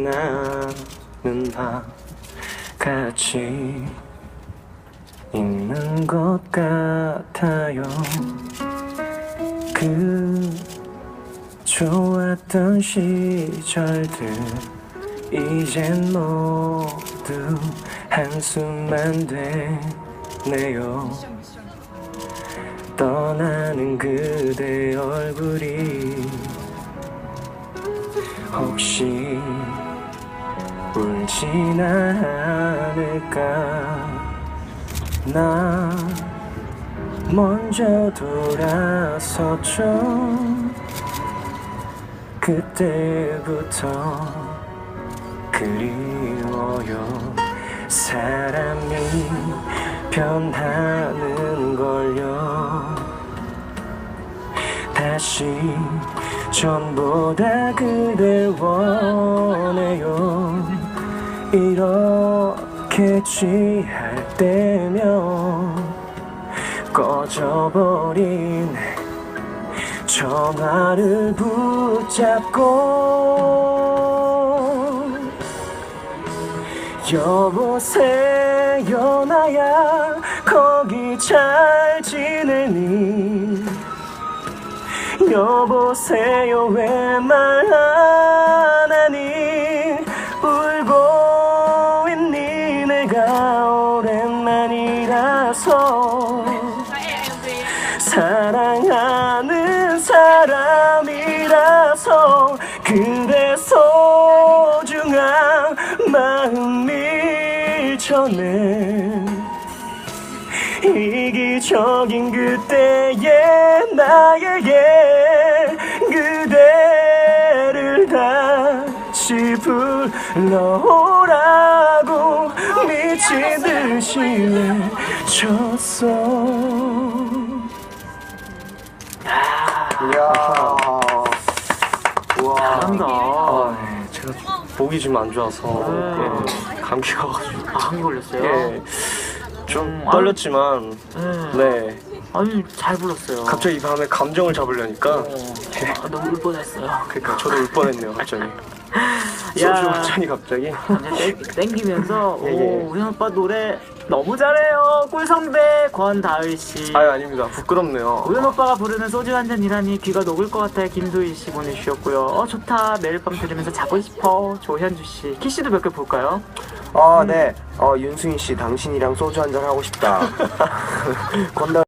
생각나는 밤 같이 있는 것 같아요. 그 좋았던 시절들 이젠 모두 한숨만 되네요. 떠나는 그대 얼굴이 혹시 울지나 않을까? 나 먼저 돌아섰죠. 그때부터 그리워요. 사람이 변하는 걸요. 다시 전보다 원해요 이렇게 취할 때면 꺼져버린 전화를 붙잡고 여보세요 나야 거기 잘 지내니? 여보세요 왜 말 안 그대 소중한 마음이 전에 이기적인 그때의 나에게 그대를 다시 불러오라고 미친 듯이 외쳤어 잘한다. 아, 네, 제가 목이 좀 안 좋아서 예, 감기가 와가지고 아, 감기 걸렸어요? 예, 좀 음, 떨렸지만 네. 네 아니, 잘 불렀어요. 갑자기 이 밤에 감정을 잡으려니까 어, 아, 너무 울 뻔했어요. 그러니까 저도 울 뻔했네요 갑자기 소주 야. 한 잔이 갑자기 완전 땡, 기면서 예, 예. 오, 우현 오빠 노래 너무 잘해요. 꿀성대 권다을 씨. 아유 아닙니다 부끄럽네요 우현 오빠가 부르는 소주 한 잔이라니 귀가 녹을 것 같아요. 김도희 씨 보내주셨고요. 어 좋다. 매일 밤 들으면서 자고 싶어. 조현주 씨. 키 씨도 몇 개 볼까요? 어, 네. 어, 윤승희 씨, 당신이랑 소주 한 잔 하고 싶다. 건달